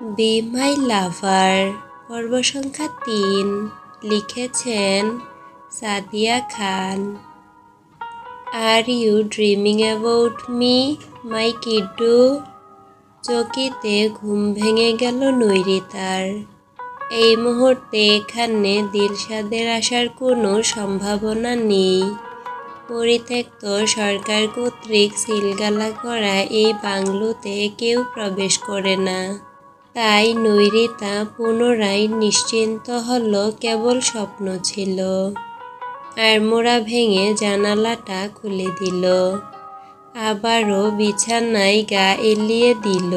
B মাই লাভার পর্ব সংখ্যা তিন। লিখেছেন সাদিয়া খান। আর you dreaming about me my kiddo চকিতে ঘুম ভেঙে গেল নৈরিতার এই মুহূর্তে এখানে দিলশাদের আসার কোনো সম্ভাবনা নেই। পরিত্যক্ত সরকার কর্তৃক সিলগালা করা এই বাংলোতে কেউ প্রবেশ করে না। তাই নৈরিতা পুনরায় নিশ্চিন্ত হল, কেবল স্বপ্ন ছিল। আর মোড়া ভেঙে জানালাটা খুলে দিল। আবারও বিছানায় গা এলিয়ে দিল।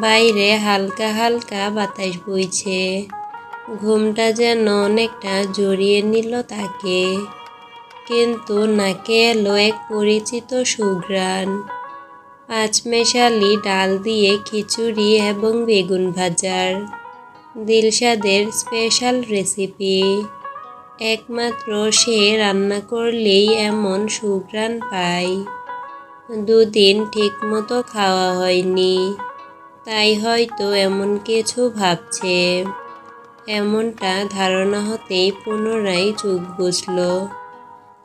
বাইরে হালকা হালকা বাতাস বইছে। ঘুমটা যেন অনেকটা জড়িয়ে নিল তাকে। কিন্তু নাকে এলো এক পরিচিত সুঘ্রাণ। পাঁচমেশালি ডাল দিয়ে খিচুড়ি এবং বেগুন ভাজার। দিলশাদের স্পেশাল রেসিপি। একমাত্র সে রান্না করলেই এমন সুঘ্রাণ পায়। দুদিন ঠিকমতো খাওয়া হয়নি। তাই হয়তো এমন কিছু ভাবছে। এমনটা ধারণা হতেই পুনরায় চোখ বুঝল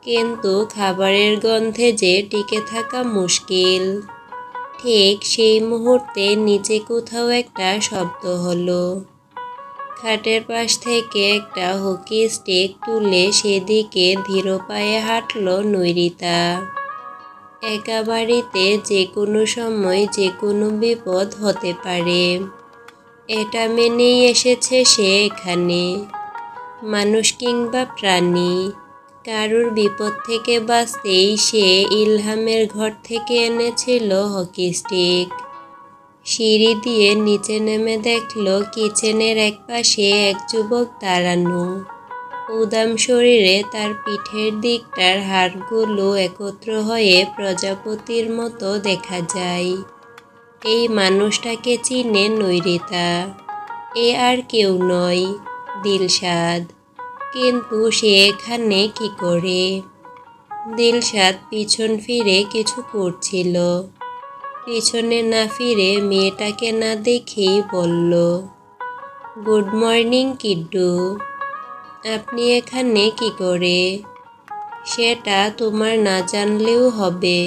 কিন্তু খাবারের গন্ধে যে টিকে থাকা মুশকিল। ঠিক সেই মুহূর্তে নিচে কোথাও একটা শব্দ হলো। খাটের পাশ থেকে একটা হকি স্টিক তুলে সেদিকে ধীর পায়ে হাঁটল নৈরিতা। একা বাড়িতে যে কোনো সময় যে কোনো বিপদ হতে পারে। এটা মেনেই এসেছে সে এখানে। মানুষ কিংবা প্রাণী। কারুর বিপদ থেকে বাঁচতেই সে ইলহামের ঘর থেকে এনেছিল হকি স্টিক। সিঁড়ি দিয়ে নিচে নেমে দেখল কিচেনের এক পাশে এক যুবক দাঁড়ানো। উদাম শরীরে তার পিঠের দিকটার হাড়গুলো একত্র হয়ে প্রজাপতির মতো দেখা যায়। এই মানুষটাকে চিনে নৈরিতা। এ আর কেউ নয়, দিলশাদ। কিন্তু সে এখানে কি করে? দিলশাদ পিছন ফিরে কিছু করছিল। পিছনে না ফিরে মেয়েটাকে না দেখেই বলল, গুড মর্নিং কিড্ডু, আপনি এখানে কি করে? সেটা তোমার না জানলেও হবে।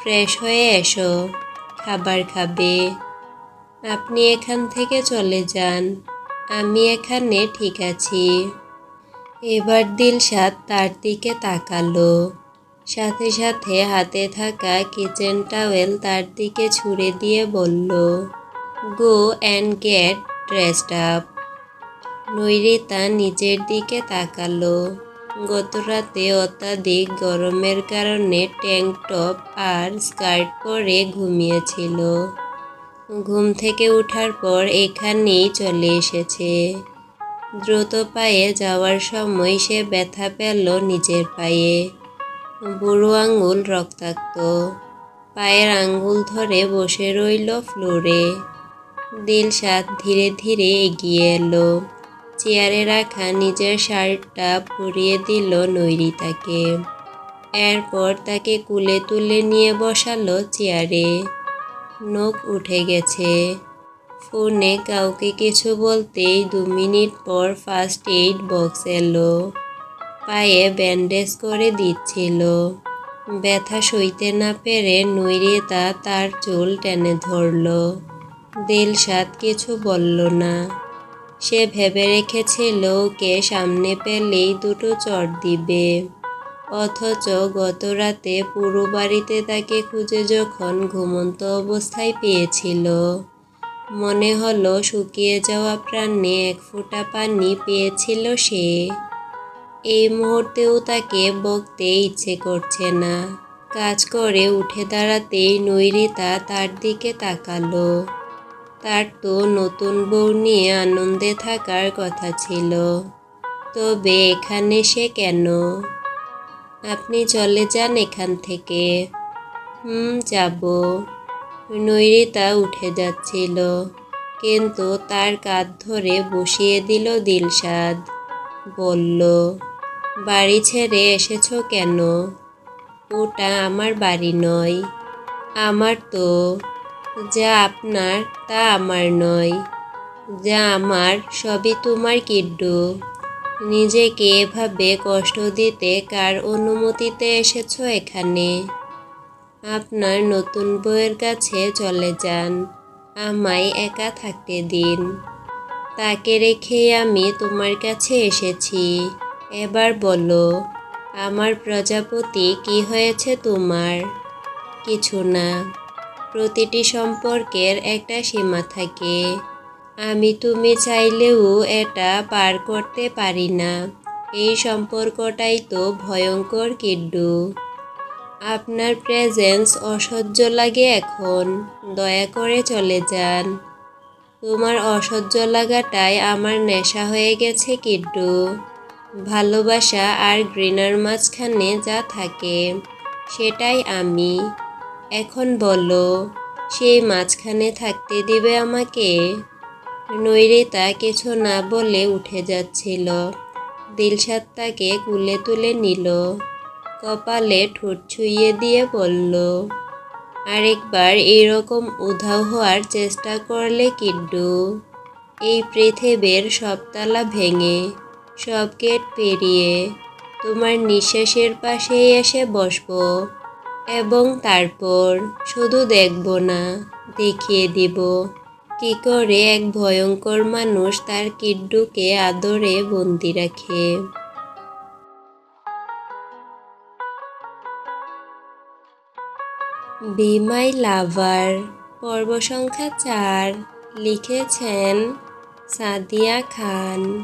ফ্রেশ হয়ে এসো, খাবার খাবে। আপনি এখান থেকে চলে যান, আমি এখানে ঠিক আছি। এবার দিলশাদ তার দিকে তাকালো। সাথে সাথে হাতে থাকা কিচেন টাওয়েল তার দিকে ছুড়ে দিয়ে বলল go and get dressed up Nairita নিজের দিকে তাকালো। গত রাতে অত্যাধিক গরমের কারণে ট্যাঙ্ক টপ আর স্কার্ট পরে ঘুমিয়েছিল। ঘুম থেকে ওঠার পর এখানেই চলে এসেছে। দ্রুত পায়ে যাওয়ার সময় সে ব্যথা পেল নিজের পায়ে। বুড়ো আঙুল রক্তাক্ত। পায়ের আঙ্গুল ধরে বসে রইল ফ্লোরে। দিলশাদ ধীরে ধীরে এগিয়ে এলো। চেয়ারে রাখা নিজের শার্টটা পরিয়ে দিল নৈরিতাকে। এরপর তাকে কুলে তুলে নিয়ে বসালো চেয়ারে। নখ উঠে গেছে। ফোনে কাউকে কিছু বলতেই দু মিনিট পর ফার্স্ট এইড বক্স এলো। পায়ে ব্যান্ডেজ করে দিচ্ছিল। ব্যথা সইতে না পেরে নৈরিতা তার চুল টেনে ধরল। দিলশাদ কিছু বলল না। সে ভেবে রেখেছিল ওকে সামনে পেলেই দুটো চট দিবে। অথচ গত রাতে পুরো বাড়িতে তাকে খুঁজে যখন ঘুমন্ত অবস্থায় পেয়েছিল। মনে হলো শুকিয়ে যাওয়া প্রাণে এক ফোঁটা পানি পেয়েছিল সে। এই মুহূর্তেও তাকে বকতে ইচ্ছে করছে না। কাজ করে উঠে দাঁড়াতেই নৈরিতা তার দিকে তাকালো। তার তো নতুন বউ নিয়ে আনন্দে থাকার কথা ছিল। তবে এখানে সে কেন? আপনি চলে যান এখান থেকে। হুম, যাব। নৈরিতা উঠে যাচ্ছিল, কিন্তু তার কাঁধ ধরে বসিয়ে দিল দিলশাদ। বলল, বাড়ি ছেড়ে এসেছ কেন? ওটা আমার বাড়ি নয়, আমার তো। যা আপনার, তা আমার নয়। যা আমার, সবই তোমার কিড্ডু। নিজেকে এভাবে কষ্ট দিতে কার অনুমতিতে এসেছ এখানে? আপনার নতুন বউয়ের কাছে চলে যান। আমায় একা থাকতে দিন। তাকে রেখেই আমি তোমার কাছে এসেছি। এবার বলো, আমার প্রজাপতি কি হয়েছে তোমার? কিছু না। প্রতিটি সম্পর্কের একটা সীমা থাকে। আমি তুমি চাইলেও এটা পার করতে পারি না। এই সম্পর্কটাই তো ভয়ঙ্কর কিড্ডু। আপনার প্রেজেন্স অসহ্য লাগে এখন। দয়া করে চলে যান। তোমার অসহ্য লাগাটাই আমার নেশা হয়ে গেছে কিড্ডু। ভালোবাসা আর গ্রিনার মাঝখানে যা থাকে, সেটাই আমি। এখন বলো, সেই মাঝখানে থাকতে দিবে আমাকে? নৈরিতা কিছু না বলে উঠে যাচ্ছিল। দিলসাদ তাকে কুলে তুলে নিল। কপালে ঠোঁট ছুঁয়ে দিয়ে বলল, আরেকবার এরকম উধাও হওয়ার চেষ্টা করলে কিড্ডু, এই পৃথিবীর সবতলা ভেঙে সব গেট পেরিয়ে তোমার নিঃশ্বাসের পাশেই এসে বসবো এবং তারপর শুধু দেখব না, দেখিয়ে দিব। কি করে এক ভয়ঙ্কর মানুষ তার কিড্ডুকে আদরে বন্দি রাখে? বি মাই লাভার, পর্ব সংখ্যা চার, লিখেছেন সাদিয়া খান।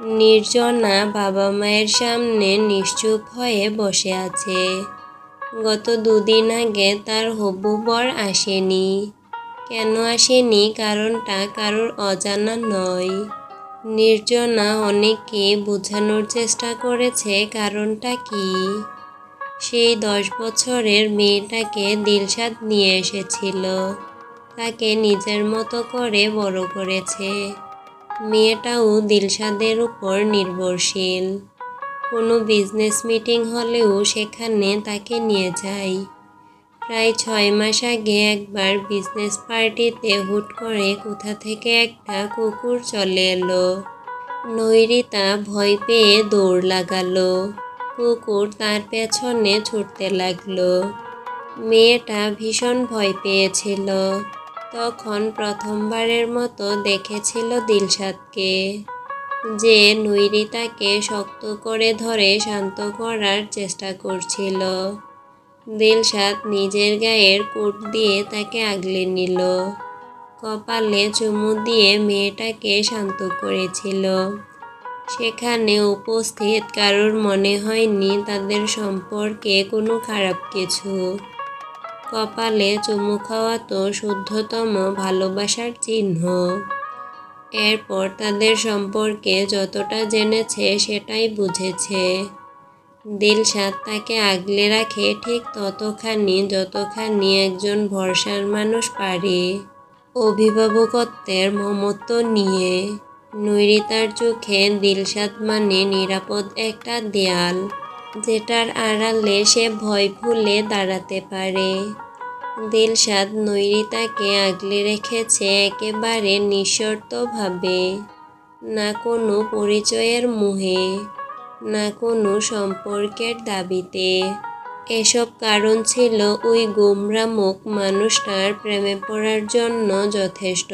নির্জনা বাবা মায়ের সামনে নিশ্চুপ হয়ে বসে আছে। গত দুদিন আগে তার হবু বর আসেনি। কেন আসেনি কারণটা কারোর অজানা নয়। নির্জনা অনেককে বোঝানোর চেষ্টা করেছে কারণটা কি? সেই দশ বছরের মেয়েটাকে দিলসাদ নিয়ে এসেছিল। তাকে নিজের মতো করে বড় করেছে। মেয়েটাও দিলসাদের উপর নির্ভরশীল। কোনো বিজনেস মিটিং হলেও সেখানে তাকে নিয়ে যায়। প্রায় ছয় মাস আগে একবার বিজনেস পার্টিতে হুট করে কোথা থেকে একটা কুকুর চলে এলো। নৈরিতা ভয় পেয়ে দৌড় লাগালো। কুকুর তার পেছনে ছুটতে লাগল। মেয়েটা ভীষণ ভয় পেয়েছিল। তখন প্রথমবারের মতো দেখেছিল দিলশাদকে। যে নৈরিতাকে শক্ত করে ধরে শান্ত করার চেষ্টা করছিল। দিলশাদ নিজের গায়ের কোট দিয়ে তাকে আগলে নিল। কপালে চুমু দিয়ে মেয়েটাকে শান্ত করেছিল। সেখানে উপস্থিত কারোর মনে হয়নি তাদের সম্পর্কে কোনো খারাপ কিছু। কপালে চুমু খাওয়া তো শুদ্ধতম ভালোবাসার চিহ্ন। এরপর তাদের সম্পর্কে যতটা জেনেছে সেটাই বুঝেছে। দিলশাদ তাকে আগলে রাখে ঠিক ততখানি যতখানি একজন ভরসার মানুষ পারে। অভিভাবকত্বের মমত্ব নিয়ে নৈরিতার চোখে দিলশাদ মানে নিরাপদ একটা দেয়াল, যেটার আড়ালে সে ভয় ভুলে দাঁড়াতে পারে। দিলশাদ নৈরিতাকে আগলে রেখেছে একেবারে নিঃশর্তভাবে। না কোনো পরিচয়ের মুহে, না কোনো সম্পর্কের দাবিতে। এসব কারণ ছিল ওই গোমরামুখ মানুষটার প্রেমে পড়ার জন্য যথেষ্ট।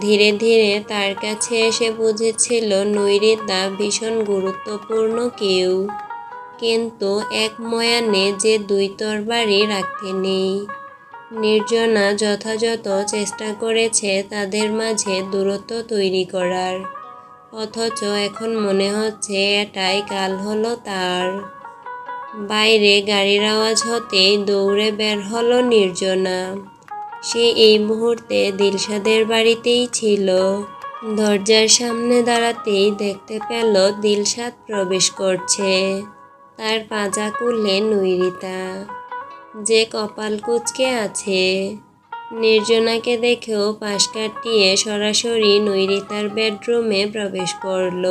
ধীরে ধীরে তার কাছে এসে বুঝেছিল নৈরিতা ভীষণ গুরুত্বপূর্ণ কেউ। কিন্তু এক ময়ানে যে দুই তরবারি রাখতে নেই। নির্জনা যথাযথ চেষ্টা করেছে তাদের মাঝে দূরত্ব তৈরি করার। অথচ এখন মনে হচ্ছে এটাই কাল হলো তার। বাইরে গাড়ির আওয়াজ হতেই দৌড়ে বের হলো নির্জনা। সে এই মুহূর্তে দিলশাদের বাড়িতেই ছিল। দরজার সামনে দাঁড়াতেই দেখতে পেল দিলশাদ প্রবেশ করছে। তার পাজা কুলে নৈরিতা। যে কপাল কুচকে আছে। নির্জনাকে দেখেও পাশ কাটিয়ে সরাসরি নৈরিতার বেডরুমে প্রবেশ করল।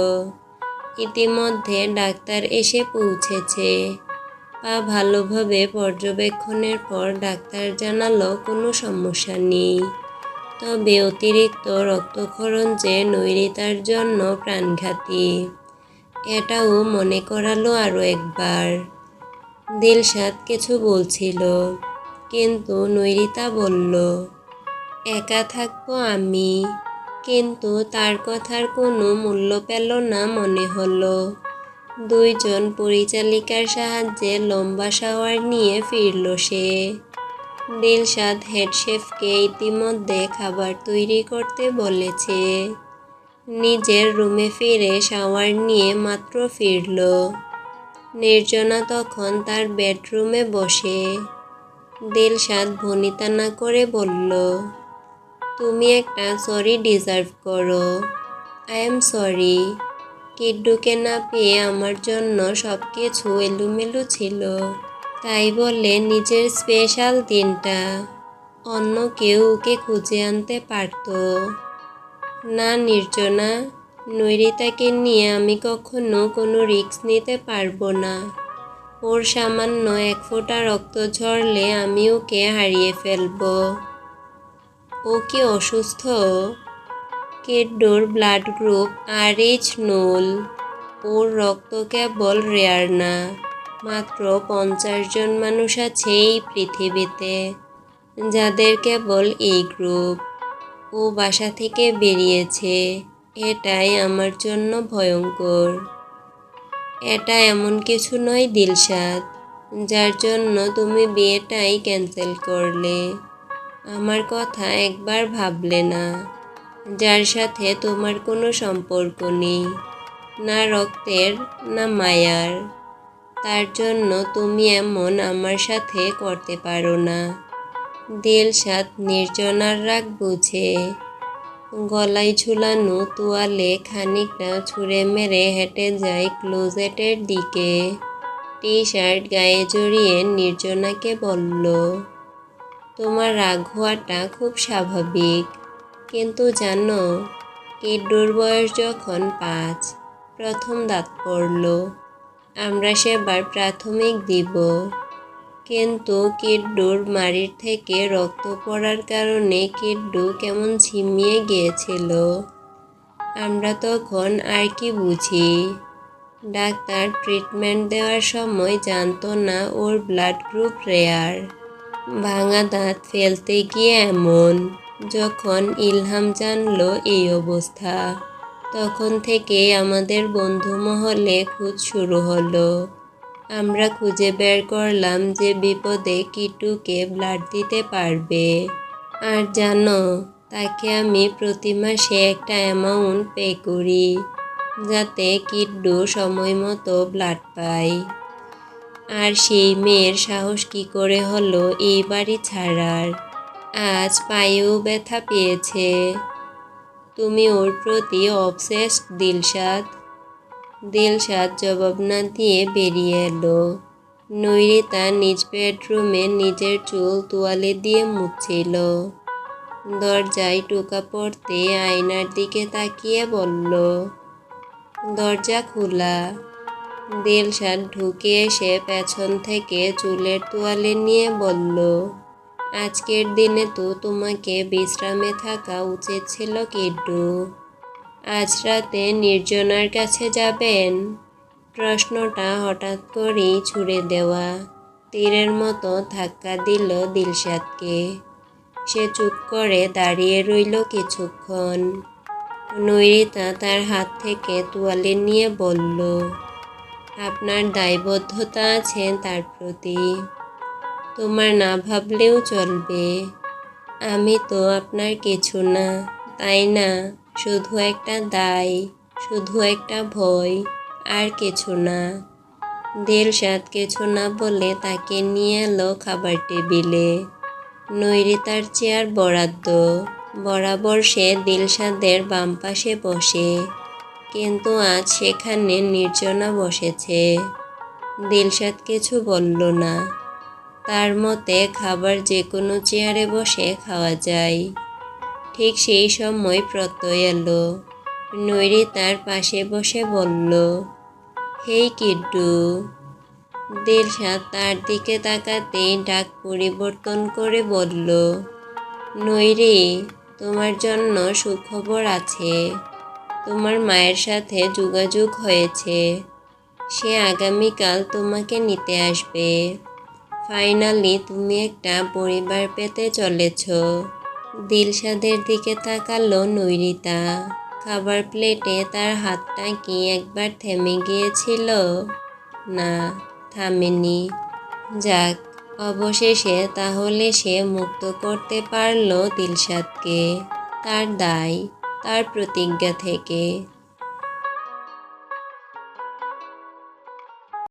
ইতিমধ্যে ডাক্তার এসে পৌঁছেছে। পা ভালোভাবে পর্যবেক্ষণের পর ডাক্তার জানালো, কোনো সমস্যা নেই। তবে অতিরিক্ত রক্তক্ষরণ যে নৈরিতার জন্য প্রাণঘাতী, এটাও মনে করালো আরও একবার। দিলশাদ কিছু বলছিল, কিন্তু নৈরিতা বলল, একা থাকব আমি। কিন্তু তার কথার কোনো মূল্য পেল না মনে হলো। দুইজন পরিচালিকার সাহায্যে লম্বা শাওয়ার নিয়ে ফিরল সে। দিলশাদ হেডশেফকে ইতিমধ্যে খাবার তৈরি করতে বলেছে। নিজের রুমে ফিরে শাওয়ার নিয়ে মাত্র ফিরল। নির্জনা তখন তার বেডরুমে বসে। দিলশাদ ভনিতা না করে বলল, তুমি একটা সরি ডিজার্ভ করো। I am sorry. কিড্ডুকে না পেয়ে আমার জন্য সব কিছু এলোমেলো ছিল। তাই বলে নিজের স্পেশাল দিনটা অন্য কেউ ওকে খুঁজে আনতে পারত। না, নির্জনা, নৈরিতাকে নিয়ে আমি কখনো কোনো রিস্ক নিতে পারব না। ওর সামান্য এক ফোঁটা রক্ত ঝরলে আমি ওকে হারিয়ে ফেলব। ও কি অসুস্থ? কেড্ডোর blood group R H null. ওর রক্ত কেবল রেয়ার না, মাত্র পঞ্চাশ জন মানুষ আছে এই পৃথিবীতে, যাদের কেবল এই গ্রুপ। ও বাসা থেকে বেরিয়েছে, এটাই আমার জন্য ভয়ঙ্কর। এটা এমন কিছু নয় দিলশাদ, যার জন্য তুমি বিয়েটাই ক্যান্সেল করলে। আমার কথা একবার ভাবলে না। যার সাথে তোমার কোনো সম্পর্ক নেই, না রক্তের, না মায়ার। তার জন্য তুমি এমন আমার সাথে করতে পারো না। দিলশাদ নির্জনার রাগ বুঝে। গলায় ঝুলানো তোয়ালে খানিকটা ছুঁড়ে মেরে হেঁটে যায় ক্লোজেটের দিকে। টি শার্ট গায়ে জড়িয়ে নির্জনাকে বলল, তোমার রাগ হওয়াটা খুব স্বাভাবিক। কিন্তু জানো কিড্ডুর বয়স যখন পাঁচ, প্রথম দাঁত পড়ল। আমরা সেবার প্রাথমিক দিব। কিন্তু কিড্ডুর মাড়ির থেকে রক্ত পড়ার কারণে কিড্ডু কেমন ঝিমিয়ে গিয়েছিল? আমরা তখন আর কি বুঝি? ডাক্তার ট্রিটমেন্ট দেওয়ার সময় জানতো না ওর ব্লাড গ্রুপ রেয়ার। ভাঙা দাঁত ফেলতে গিয়ে এমন। যখন ইলহাম জানলো এই অবস্থা, তখন থেকে আমাদের বন্ধু মহলে খোঁজ শুরু হলো। আমরা খুঁজে বের করলাম যে বিপদে কিটুকে ব্লাড দিতে পারবে। আর জানো, তাকে আমি প্রতি মাসে একটা অ্যামাউন্ট পে করি, যাতে কিড্ডু সময় মতো ব্লাড পায়। আর সেই মেয়ের সাহস কি করে হলো এই বাড়ি ছাড়ার? আজ পায়েও ব্যথা পেয়েছে। তুমি ওর প্রতি অবসেসড, দিলশাদ। দিলশাদ জবাব না দিয়ে বেরিয়ে এলো। নৈরিতা নিজ বেডরুমে নিজের চুল তোয়ালে দিয়ে মুছছিল। দরজায় টোকা পড়তে আয়নার দিকে তাকিয়ে বলল, দরজা খোলা। দিলশাদ ঢুকে এসে পেছন থেকে চুলের তোয়ালে নিয়ে বলল আজকের দিনে তো তোমাকে বিশ্রামে থাকা উচিত ছিল কিড্ডু। আজ রাতে নির্জনার কাছে যাবেন। প্রশ্নটা হঠাৎ করেই ছুড়ে দেওয়া। তীরের মতো ধাক্কা দিল দিলশাদকে। সে চুপ করে দাঁড়িয়ে রইল কিছুক্ষণ। নৈরিতা তার হাত থেকে তোয়ালে নিয়ে বলল, আপনার দায়বদ্ধতা আছে তার প্রতি। তোমার না ভাবলেও চলবে। আমি তো আপনার কিছু না, তাই না? শুধু একটা দায়, শুধু একটা ভয়, আর কিছু না। দিলশাদ কিছু না বলে তাকে নিয়ে এলো খাবার টেবিলে। নৈরিতার চেয়ার বরাদ্দ। বরাবর সে দিলশাদের বাম পাশে বসে। কিন্তু আজ সেখানে নির্জনা বসেছে। দিলশাদ কিছু বলল না। তার মতে খাবার যে কোনো চেয়ারে বসে খাওয়া যায়। ঠিক সেই সময় প্রত্যয় এলো। নৈরি তার পাশে বসে বলল, হেই কিড্ডু, দিলশাদ তার দিকে তাকাতেই ডাক পরিবর্তন করে বলল, নৈরি, তোমার জন্য সুখবর আছে। তোমার মায়ের সাথে যোগাযোগ হয়েছে। সে আগামীকাল তোমাকে নিতে আসবে। ফাইনালি তুমি একটা পরিবার পেতে চলেছ। দিলশাদের দিকে তাকালো নৈরিতা খাবার প্লেটে তার হাতটা কি একবার থেমে গিয়েছিল? না, থামেনি। যাক, অবশেষে তাহলে সে মুক্ত করতে পারল দিলশাদকে। তার দায়, তার প্রতিজ্ঞা থেকে।